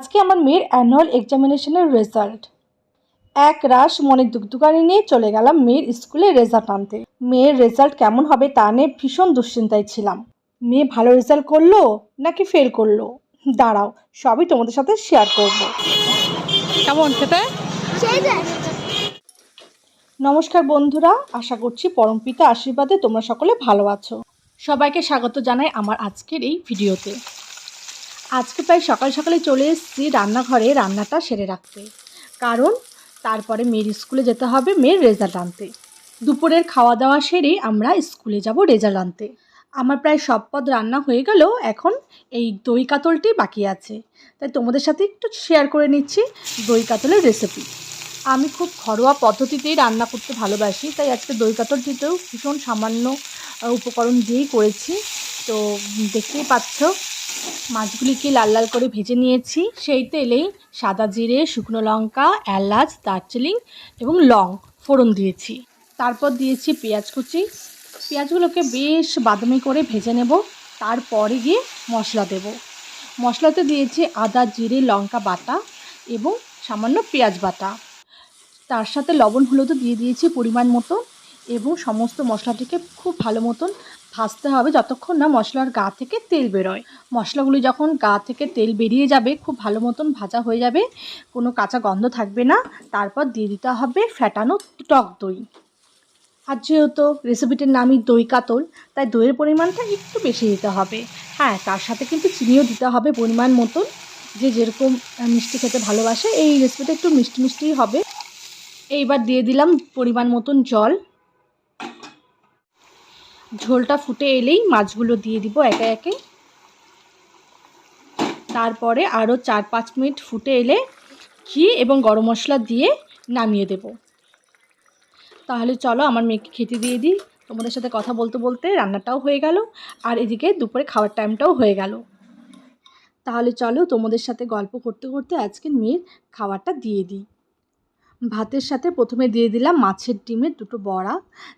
আজকে আমার মেয়ের অ্যানুয়াল এক্সামিনেশনের রেজাল্ট এক রাশ মনে দুগদুগানি নিয়ে চলে গেলাম মেয়ের স্কুলে রেজাল্ট আনতে। মেয়ের রেজাল্ট কেমন হবে তা নিয়ে ভীষণ দুশ্চিন্তায় ছিলাম। মেয়ে ভালো রেজাল্ট করল নাকি ফেল করল? দাঁড়াও সবই তোমাদের সাথে শেয়ার করব। কেমন খেতে? নমস্কার বন্ধুরা আশা করছি পরমপিতা আশীর্বাদে তোমরা সকলে ভালো আছো। সবাইকে স্বাগত জানাই আমার আজকের এই ভিডিওতে। আজকে প্রায় সকাল সকালে চলে এসেছি রান্নাঘরে, রান্নাটা সেরে রাখতে। কারণ তারপরে মেয়ের স্কুলে যেতে হবে, মেয়ের রেজাল্ট আনতে। দুপুরের খাওয়া দাওয়া সেরে আমরা স্কুলে যাব রেজাল্ট আনতে। আমার প্রায় সব পদ রান্না হয়ে গেল, এখন এই দই কাতলটি বাকি আছে। তাই তোমাদের সাথে একটু শেয়ার করে নিচ্ছি দই কাতলের রেসিপি আমি খুব ঘরোয়া পদ্ধতিতেই রান্না করতে ভালোবাসি, তাই আজকে দই কাতলটিতেও ভীষণ সামান্য উপকরণ দিয়েই করেছি। তো দেখতেই পাচ্ছ মাছগুলিকে লাল লাল করে ভেজে নিয়েছি। সেই তেলেই সাদা জিরে, শুকনো লঙ্কা, এলাচ, দারচিনি এবং লং ফোড়ন দিয়েছি। তারপর দিয়েছি পেঁয়াজ কুচি। পেঁয়াজগুলোকে বেশ বাদামি করে ভেজে নেব। তারপরে গিয়ে মশলা দেব। মশলাতে দিয়েছি আদা, জিরে, লঙ্কা বাটা এবং সামান্য পেঁয়াজ বাটা। তার সাথে লবণ, হলুদও দিয়ে দিয়েছি পরিমাণ মতো এবং সমস্ত মশলাটিকে খুব ভালো মতন ভাজতে হবে যতক্ষণ না মশলার গা থেকে তেল বেরোয়। মশলাগুলি যখন গা থেকে তেল বেরিয়ে যাবে, খুব ভালো মতন ভাজা হয়ে যাবে, কোনো কাঁচা গন্ধ থাকবে না। তারপর দিয়ে দিতে হবে ফ্যাটানো টক দই। আর যেহেতু রেসিপিটির নামই দই কাতল, তাই দইয়ের পরিমাণটা একটু বেশি দিতে হবে। হ্যাঁ তার সাথে কিন্তু চিনিও দিতে হবে পরিমাণ মতন। যে যেরকম মিষ্টি খেতে ভালোবাসে, এই রেসিপিটা একটু মিষ্টি মিষ্টিই হবে। এইবার দিয়ে দিলাম পরিমাণ মতন জল। ঝোলটা ফুটে এলেই মাছগুলো দিয়ে দিব একে একে। তারপরে আরও চার পাঁচ মিনিট ফুটে এলে ঘি এবং গরম মশলা দিয়ে নামিয়ে দেব। তাহলে চলো আমার মেয়েকে খেতে দিয়ে দিই। তোমাদের সাথে কথা বলতে বলতে রান্নাটাও হয়ে গেল আর এদিকে দুপুরে খাওয়ার টাইমটাও হয়ে গেল। তাহলে চলো তোমাদের সাথে গল্প করতে করতে আজকের মেয়ের খাবারটা দিয়ে দিই। ভাতের সাথে প্রথমে দিয়ে দিলাম মাছের ডিমের দুটো বড়া,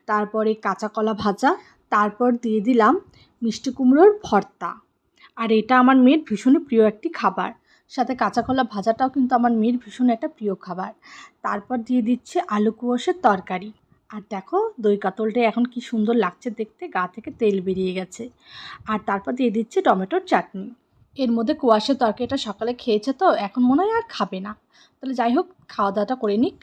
তারপরে কাঁচা কলা ভাজা তারপর দিয়ে দিলাম মিষ্টি কুমড়োর ভর্তা। আর এটা আমার মেয়ের ভীষণই প্রিয় একটি খাবার। সাথে কাঁচা কলা ভাজাটাও কিন্তু আমার মেয়ের ভীষণ একটা প্রিয় খাবার। তারপর দিয়ে দিচ্ছে আলু কুয়াশের তরকারি। আর দেখো দই কাতলটা এখন কি সুন্দর লাগছে দেখতে, গা থেকে তেল বেরিয়ে গেছে। আর তারপর দিয়ে দিচ্ছে টমেটোর চাটনি। এর মধ্যে কুয়াশের তরকারিটা সকালে খেয়েছে তো, এখন মনে হয় আর খাবে না। তাহলে যাই হোক খাওয়া দাওয়াটা করে নিক।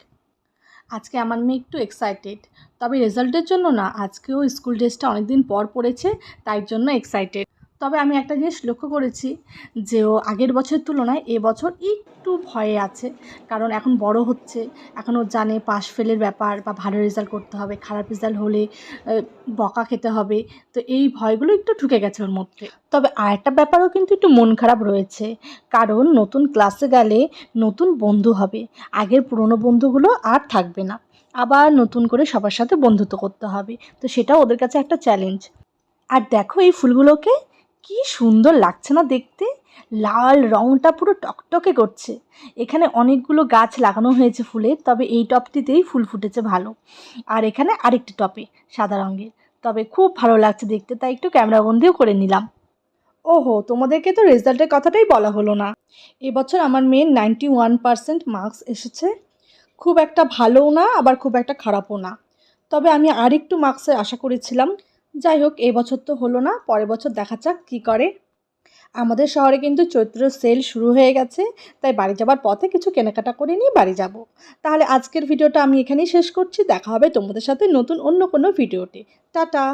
আজকে আমার মেয়ে একটু এক্সাইটেড তবে রেজাল্টের জন্য না, আজকেও স্কুল ড্রেসটা অনেক দিন পর পড়েছে, তাই জন্য এক্সাইটেড তবে আমি একটা জিনিস লক্ষ্য করেছি যে, ও আগের বছরের তুলনায় এবছর একটু ভয়ে আছে। কারণ এখন বড় হচ্ছে, এখন ও জানে পাশ ফেলের ব্যাপার বা ভালো রেজাল্ট করতে হবে, খারাপ রেজাল্ট হলে বকা খেতে হবে, তো এই ভয়গুলো একটু ঢুকে গেছে ওর মধ্যে। তবে আরেকটা ব্যাপারও কিন্তু একটু মন খারাপ রয়েছে, কারণ নতুন ক্লাসে গেলে নতুন বন্ধু হবে, আগের পুরনো বন্ধুগুলো আর থাকবে না। আবার নতুন করে সবার সাথে বন্ধুত্ব করতে হবে। তো সেটাও ওদের কাছে একটা চ্যালেঞ্জ আর দেখো এই ফুলগুলোকে কি সুন্দর লাগছে না দেখতে? লাল রঙটা পুরো টকটকে করছে। এখানে অনেকগুলো গাছ লাগানো হয়েছে ফুলের, তবে এই টপটিতেই ফুল ফুটেছে ভালো। আর এখানে আরেকটি টপে, সাদা রঙের। তবে খুব ভালো লাগছে দেখতে, তাই একটু ক্যামেরাবন্দিও করে নিলাম। ওহো, তোমাদেরকে তো রেজাল্টের কথাটাই বলা হলো না। এবছর আমার মেয়ের নাইনটি ওয়ান পারসেন্ট মার্কস এসেছে। খুব একটা ভালোও না, আবার খুব একটা খারাপও না। তবে আমি আরেকটু মার্কসের আশা করেছিলাম। যাই হোক এবছর তো হলো না, পরের বছর দেখা যাক কী করে। আমাদের শহরে কিন্তু চৈত্র সেল শুরু হয়ে গেছে, তাই বাড়ি যাবার পথে কিছু কেনাকাটা করে নিয়ে বাড়ি যাব। তাহলে আজকের ভিডিওটা আমি এখানেই শেষ করছি, দেখা হবে তোমাদের সাথে নতুন অন্য কোনো ভিডিওতে। টাটা!